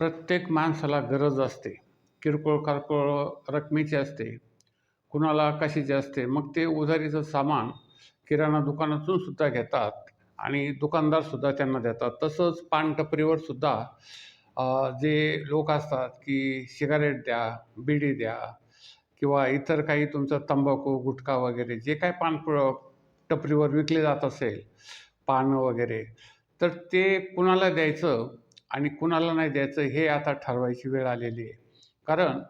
प्रत्येक माणसाला गरज असते. किरकोळ कारकोळ रकमेची असते. कुणाला कशाची असते? मग ते उधारीचं सामान किराणा दुकानातून सुद्धा घेतात आणि दुकानदारसुद्धा त्यांना देतात. तसंच पानटपरीवर सुद्धा जे लोक असतात की सिगारेट द्या बिडी द्या किंवा इतर काही तुमचं तंबाखू गुटखा वगैरे जे काय पान टपरीवर विकले जात असेल पानं वगैरे तर ते कुणाला द्यायचं? आणि कुणाला नाही द्यायचं हे आता ठरवायची वेळ आलेली आहे. कारण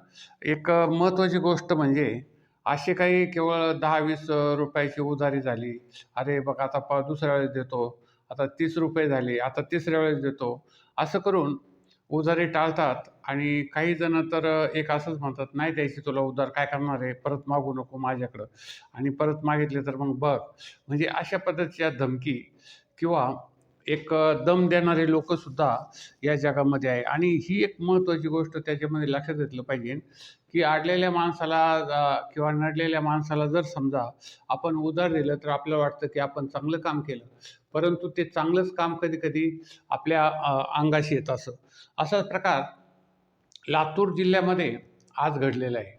एक महत्त्वाची गोष्ट म्हणजे असे काही केवळ दहा वीस रुपयाची उधारी झाली अरे बघ आता प दुसऱ्या वेळेस देतो आता तीस रुपये झाले आता तिसऱ्या वेळेस देतो असं करून उधारी टाळतात आणि काही जण तर एक असंच म्हणतात नाही द्यायची तुला उधार काय करणार आहे? परत मागू नको माझ्याकडं. आणि परत मागितले तर मग बघ. म्हणजे अशा पद्धतीच्या धमकी किंवा एक दम देणारे लोकंसुद्धा या जगामध्ये आहे. आणि ही एक महत्त्वाची गोष्ट त्याच्यामध्ये लक्षात घेतलं पाहिजे की अडलेल्या माणसाला किंवा नडलेल्या माणसाला जर समजा आपण उधार दिलं तर आपल्याला वाटतं की आपण चांगलं काम केलं. परंतु ते चांगलंच काम कधी कधी आपल्या अंगाशी येत असं. असाच प्रकार लातूर जिल्ह्यामध्ये आज घडलेला आहे.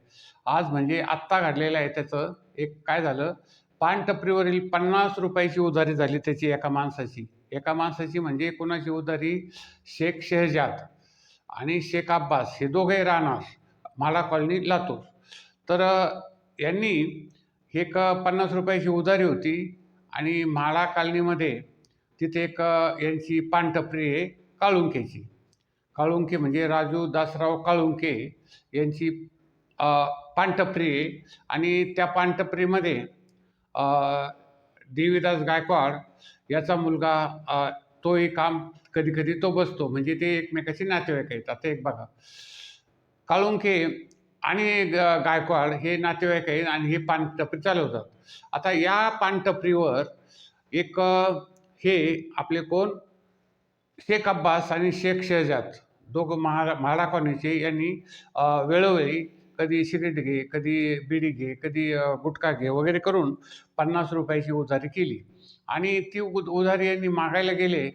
आज म्हणजे आत्ता घडलेलं आहे. त्याचं एक काय झालं? पानटपरीवरील पन्नास रुपयाची उधारी झाली त्याची एका माणसाची. एका माणसाची म्हणजे कोणाची उधारी शेख शहजाद आणि शेख अब्बास हे दोघे राहणार. म्हाडा कॉलनी लातूर तर यांनी एक पन्नास रुपयाची उधारी होती आणि म्हाडा कॉलनीमध्ये तिथे एक यांची पानटपरी आहे काळुंकेची. काळुंके म्हणजे राजू दासराव काळुंके यांची अ, पानटपरी आहे. आणि त्या पानटपरीमध्ये देवीदास गायकवाड याचा मुलगा तो तोही काम कधी कधी तो बसतो. म्हणजे ते एकमेकाचे नातेवाईक आहेत आता एक बघा. काळुंके आणि ग- गायकवाड हे नातेवाईक आहेत आणि हे पानटपरी चालवतात. आता या पानटपरीवर एक हे आपले कोण? शेख अब्बास आणि शेख शहजाद. दोघं महारा म्हाडा कॉलनीचे यांनी वेळोवेळी कधी सिगरेट घे कधी बिडी घे कधी गुटखा घे वगैरे करून पन्नास रुपयाची उधारी केली. आणि ती उ उधारी यांनी मागायला गेले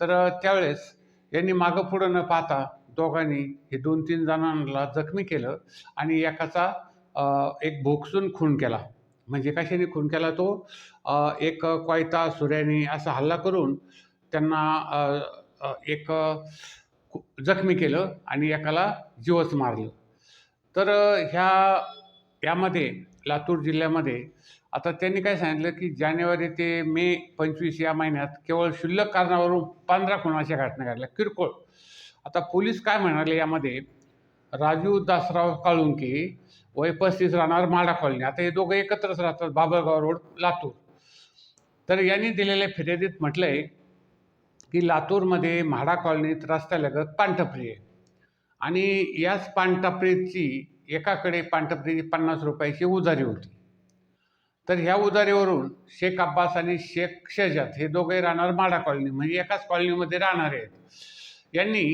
तर त्यावेळेस यांनी मागं पुढं न पाहता दोघांनी हे दोन तीन जणांना जखमी केलं आणि एकाचा एक भोगसून खून केला. म्हणजे कशाने खून केला तो? एक कोयता सुऱ्याने असा हल्ला करून त्यांना एक जखमी केलं आणि एकाला जीवच मारलं. तर ह्या यामध्ये लातूर जिल्ह्यामध्ये आता त्यांनी काय सांगितलं की जानेवारी ते मे पंचवीस या महिन्यात केवळ शुल्लक कारणावरून पंधरा खुनाच्या घटना घडल्या किरकोळ. आता पोलीस काय म्हणाले यामध्ये? राजू दासराव काळुंके वय पस्तीस राहणार माडा कॉलनी. आता हे दोघं एकत्रच राहतात बाबळगाव रोड लातूर. तर यांनी दिलेल्या फिर्यादीत म्हटलंय की लातूरमध्ये म्हाडा कॉलनीत रस्त्यालगत पानटपरी आहे. आणि याच पानटपरीची एकाकडे पानटपरीची पन्नास रुपयाची उधारी होती. तर ह्या उधारीवरून शेख अब्बास आणि शेख शहजाद हे दोघे राहणार माडा कॉलनी म्हणजे एकाच कॉलनीमध्ये राहणारे आहेत. यांनी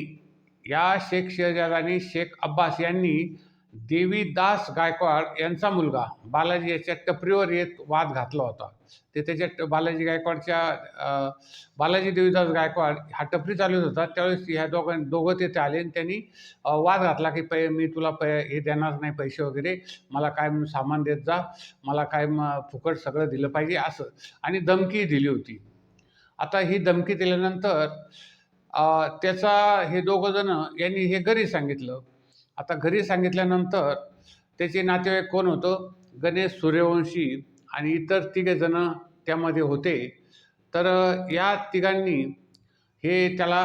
या शेख शहजाद आणि शेख अब्बास यांनी देवीदास गायकवाड यांचा मुलगा. बालाजी याच्या टपरीवर येत वाद घातला होता. ते त्याच्या ट- बालाजी गायकवाडच्या बालाजी देवीदास गायकवाड हा टपरी चालवत होता. त्यावेळेस ह्या दोघां दोघं तिथे आले आणि त्यांनी वाद घातला की पै मी तुला पै हे देणार नाही पैसे वगैरे. मला काय सामान देत जा. मला काय मग फुकट सगळं दिलं पाहिजे असं. आणि धमकी दिली होती. आता ही धमकी दिल्यानंतर त्याचा हे दोघं जण यांनी हे घरी सांगितलं. आता घरी सांगितल्यानंतर त्याचे नातेवाईक कोण होतं? गणेश सूर्यवंशी आणि इतर तिघेजणं त्यामध्ये होते. तर या तिघांनी हे त्याला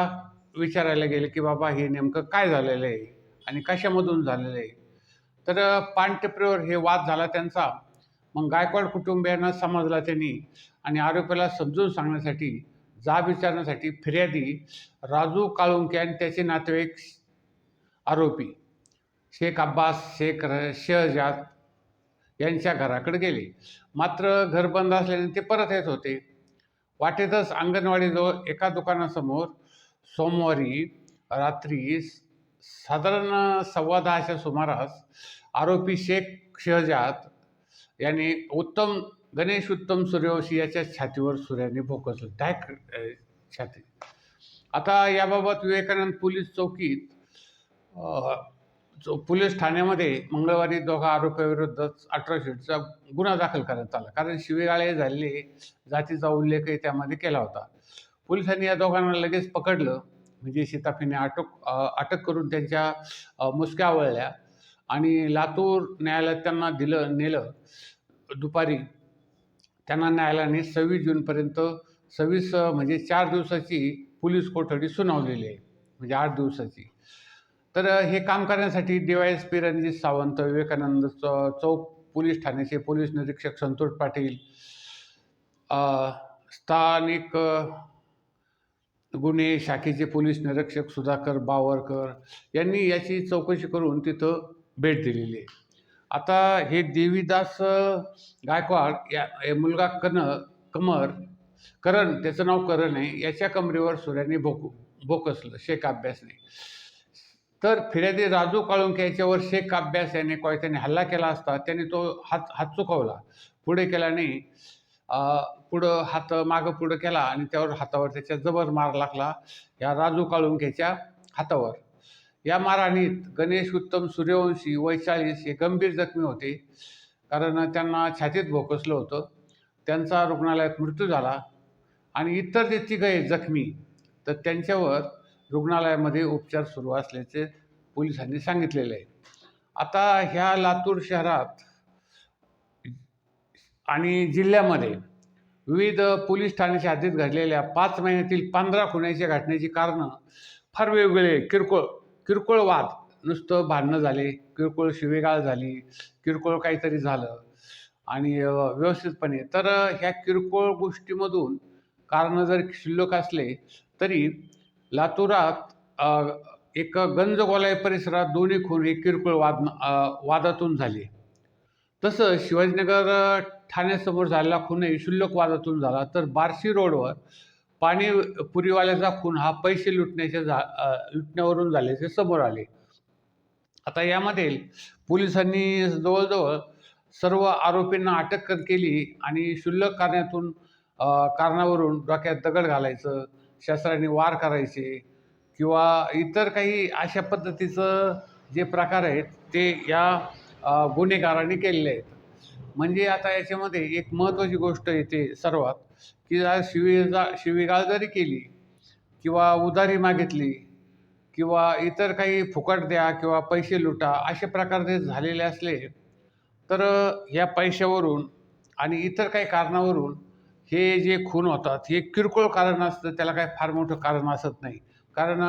विचारायला गेले की बाबा हे नेमकं काय झालेलं आहे आणि कशामधून झालेलं आहे? तर अ, पानटेपरीवर हे वाद झाला त्यांचा. मग गायकवाड कुटुंबियांना समजला त्यांनी आणि आरोपीला समजून सांगण्यासाठी जाब विचारण्यासाठी फिर्यादी राजू काळुंके आणि त्याचे नातेवाईक आरोपी. शेख अब्बास शेख र शहजाद यांच्या घराकडे गेले. मात्र घर बंद असल्याने ते परत येत होते. वाटेतच अंगणवाडीजवळ एका दुकानासमोर सोमवारी रात्री साधारण सव्वा दहाच्या सुमारास आरोपी शेख शहजाद याने उत्तम गणेश उत्तम सूर्यवंशी याच्या छातीवर सूर्याने भोकसलं डायरेक्ट छाती? आता याबाबत विवेकानंद पोलीस चौकीत पोलीस ठाण्यामध्ये मंगळवारी दोघा आरोपीविरुद्ध अठरा शीटचा गुन्हा दाखल करण्यात आला. कारण शिवेगाळे झालेले जातीचा उल्लेखही त्यामध्ये केला होता. पोलिसांनी या दोघांना लगेच पकडलं. म्हणजे शिताफीने अटक अटक करून त्यांच्या मुसक्या आवळल्या आणि लातूर न्यायालयात त्यांना दिलं नेलं. दुपारी त्यांना न्यायालयाने सव्वीस जूनपर्यंत सव्वीस म्हणजे चार दिवसाची पोलीस कोठडी सुनावलेली आहे. म्हणजे आठ दिवसाची. तर हे काम करण्यासाठी D Y S P Ranjit Sawant Vivekananda चौ चौक पोलीस ठाण्याचे पोलीस निरीक्षक संतोष पाटील स्थानिक गुन्हे शाखेचे पोलीस निरीक्षक सुधाकर बावरकर यांनी याची चौकशी करून तिथं भेट दिलेली आहे. आता हे देवीदास गायकवाड या मुलगा कन कमर करण त्याचं नाव करण आहे याच्या कमरेवर सूर्याने भोक भोकसलं शेख अभ्यासने. तर फिर्यादी राजू काळुंके याच्यावर शेख अभ्यास याने कोयत्याने हल्ला केला असता त्याने तो हात हात चुकवला. पुढे केल्याने पुढं हात मागं पुढं केला आणि त्यावर हातावर त्याच्या जबर मार लागला या राजू काळुंकेच्या हातावर. या मारहाणीत गणेश उत्तम सूर्यवंशी वय हे गंभीर जखमी होते. कारण त्यांना छातीत भोकसलं होतं. त्यांचा रुग्णालयात मृत्यू झाला. आणि इतर जे तिघे जखमी तर त्यांच्यावर रुग्णालयामध्ये उपचार सुरू असल्याचे पोलिसांनी सांगितलेले आहे. आता ह्या लातूर शहरात आणि जिल्ह्यामध्ये विविध पोलीस ठाण्याच्या हद्दीत घडलेल्या पाच महिन्यातील पंधरा खुन्याच्या घटनेची कारणं फार वेगवेगळे किरकोळ किरकोळ वाद. नुसतं भांडणं झाले किरकोळ शिवेगाळ झाली किरकोळ काहीतरी झालं आणि व्यवस्थितपणे. तर ह्या किरकोळ गोष्टीमधून कारणं जर शिल्लक असले तरी लातूरात एक गंजगोलाई परिसरात दोन्ही खून हे किरकोळ वाद वादातून झाले. तसं शिवाजीनगर ठाण्यासमोर झालेला खूनही क्षुल्लक वादातून झाला. तर बार्शी रोडवर पाणी पुरीवाल्याचा खून हा पैसे लुटण्याच्या झा लुटण्यावरून झाल्याचे समोर आले. आता यामध्ये पोलिसांनी जवळजवळ सर्व आरोपींना अटक केली आणि क्षुल्लक कारणातून कारणावरून डोक्यात दगड घालायचं शस्त्राने वार करायचे किंवा इतर काही अशा पद्धतीचं जे प्रकार आहेत ते या गुन्हेगारांनी केलेले आहेत. म्हणजे आता याच्यामध्ये एक महत्त्वाची गोष्ट येते सर्वात की जर शिवीगा शिवीगाळ जरी केली किंवा उधारी मागितली किंवा इतर काही फुकट द्या किंवा पैसे लुटा असे प्रकार जर झालेले असले तर ह्या पैशावरून आणि इतर काही कारणावरून हे जे खून होतात हे किरकोळ कारण असतं त्याला काही फार मोठं कारण असत नाही. कारण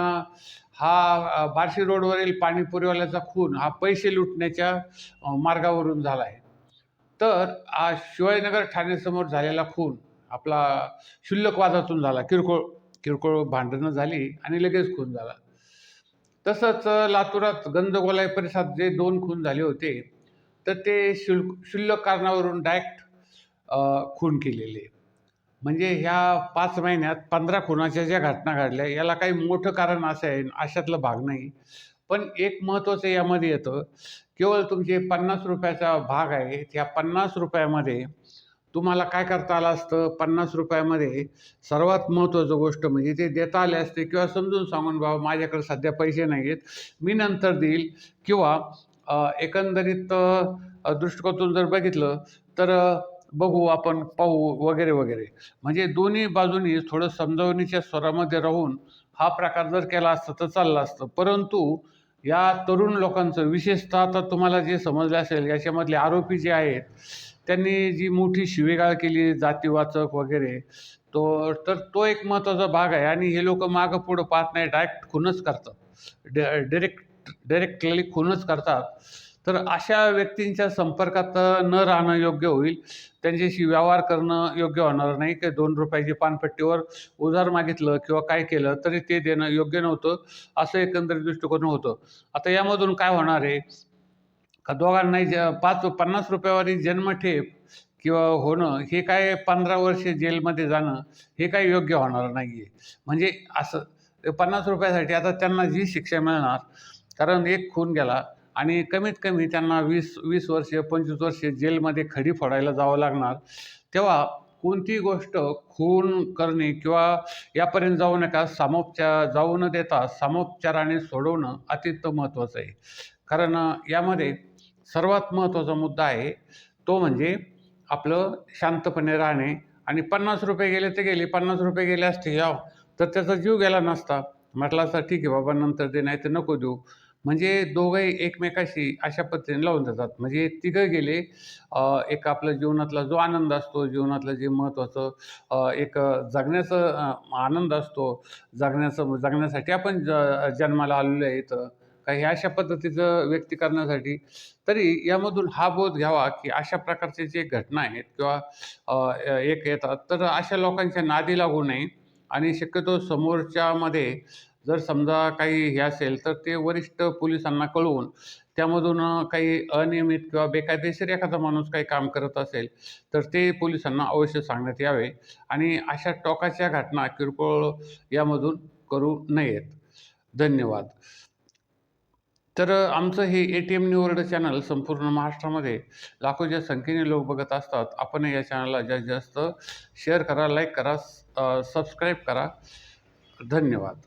हा बार्शी रोडवरील पाणीपुरीवाल्याचा खून हा पैसे लुटण्याच्या मार्गावरून झाला आहे तर आज शिवाजीनगर ठाण्यासमोर झालेला खून आपला क्षुल्लक वादातून झाला. किरकोळ किरकोळ भांडणं झाली आणि लगेच खून झाला. तसंच लातूरात गंजगोलाई परिसरात जे दोन खून झाले होते तर ते शुल्क क्षुल्लक कारणावरून डायरेक्ट खून केलेले. म्हणजे ह्या पाच महिन्यात पंधरा खुनाच्या ज्या घटना घडल्या याला काही मोठं कारण असं आहे अशातला भाग नाही. पण एक महत्त्वाचं यामध्ये येतं केवळ तुमचे पन्नास रुपयाचा भाग आहे त्या पन्नास रुपयामध्ये तुम्हाला काय करता आलं असतं? पन्नास रुपयामध्ये सर्वात महत्त्वाचं गोष्ट म्हणजे ते देता आले असते किंवा समजून सांगून बाबा माझ्याकडे सध्या पैसे नाही आहेत मी नंतर देईल. किंवा एकंदरीत दृष्टिकोनातून जर बघितलं तर बघू आपण पाहू वगैरे वगैरे. म्हणजे दोन्ही बाजूनी थोडं समजावणीच्या स्वरामध्ये राहून हा प्रकार जर केला असता तर चालला असतं. परंतु या तरुण लोकांचं विशेषतः आता तुम्हाला जे समजलं असेल याच्यामधले आरोपी जे आहेत त्यांनी जी मोठी शिवेगाळ केली जातीवाचक वगैरे तो तर तो एक महत्त्वाचा भाग आहे. आणि हे लोक मागं पुढं पाहत नाही डायरेक्ट खूनच करतात. डे डायरेक्ट डायरेक्टली खूनच करतात. तर अशा व्यक्तींच्या संपर्कात न राहणं योग्य होईल. त्यांच्याशी व्यवहार करणं योग्य होणार नाही. की दोन रुपयाची पानपट्टीवर उधार मागितलं किंवा काय केलं तरी ते देणं योग्य नव्हतं. असं एकंदरीत दृष्टिकोन होतं. आता यामधून काय होणार आहे? का दोघांनाही ज पाच पन्नास रुपयावरील जन्मठेप किंवा होणं हे काय पंधरा वर्षे जेलमध्ये जाणं हे काही योग्य होणार नाही आहे म्हणजे असं पन्नास रुपयासाठी आता त्यांना जी शिक्षा मिळणार कारण एक खून गेला आणि कमीत कमी त्यांना वीस वीस वर्षे पंचवीस वर्षे जेलमध्ये खडी फोडायला जावं लागणार. तेव्हा कोणतीही गोष्ट खून करणे किंवा यापर्यंत जाऊ नका सामोपचार जाऊ न देता सामोपचाराने सोडवणं अत्यंत महत्त्वाचं आहे. कारण यामध्ये सर्वात महत्त्वाचा मुद्दा आहे तो म्हणजे आपलं शांतपणे राहणे. आणि पन्नास रुपये गेले ते गेले पन्नास रुपये गेले असते याव. तर त्याचा जीव गेला नसता. म्हटलं असता ठीक आहे बाबा नंतर दे नाही तर नको देऊ. म्हणजे दोघंही एकमेकाशी अशा पद्धतीने लावून देतात. म्हणजे तिघं गेले एक आपल्या जीवनातला जो आनंद असतो जीवनातलं जे महत्त्वाचं एक जगण्याचं आनंद असतो. जगण्याचं जगण्यासाठी आपण ज जन्माला आलेलो आहे इथं. काही अशा पद्धतीचं व्यक्ती करण्यासाठी तरी यामधून हा बोध घ्यावा की अशा प्रकारचे जे घटना आहेत किंवा एक येतात तर अशा लोकांच्या नादी लागू नये. आणि शक्यतो समोरच्यामध्ये जर समजा काही हे असेल तर ते वरिष्ठ पोलिसांना कळवून त्यामधून काही अनियमित किंवा बेकायदेशीर एखादा माणूस काही काम करत असेल तर ते पोलिसांना अवश्य सांगण्यात यावे आणि अशा टोकाच्या घटना किरकोळ यामधून करू नयेत. धन्यवाद. तर आमचं हे ए टी एम निवर्ड चॅनल संपूर्ण महाराष्ट्रामध्ये लाखोच्या संख्येने लोक बघत असतात. आपण या चॅनलला जास्तीत जास्त शेअर करा लाईक करा सबस्क्राईब करा. धन्यवाद.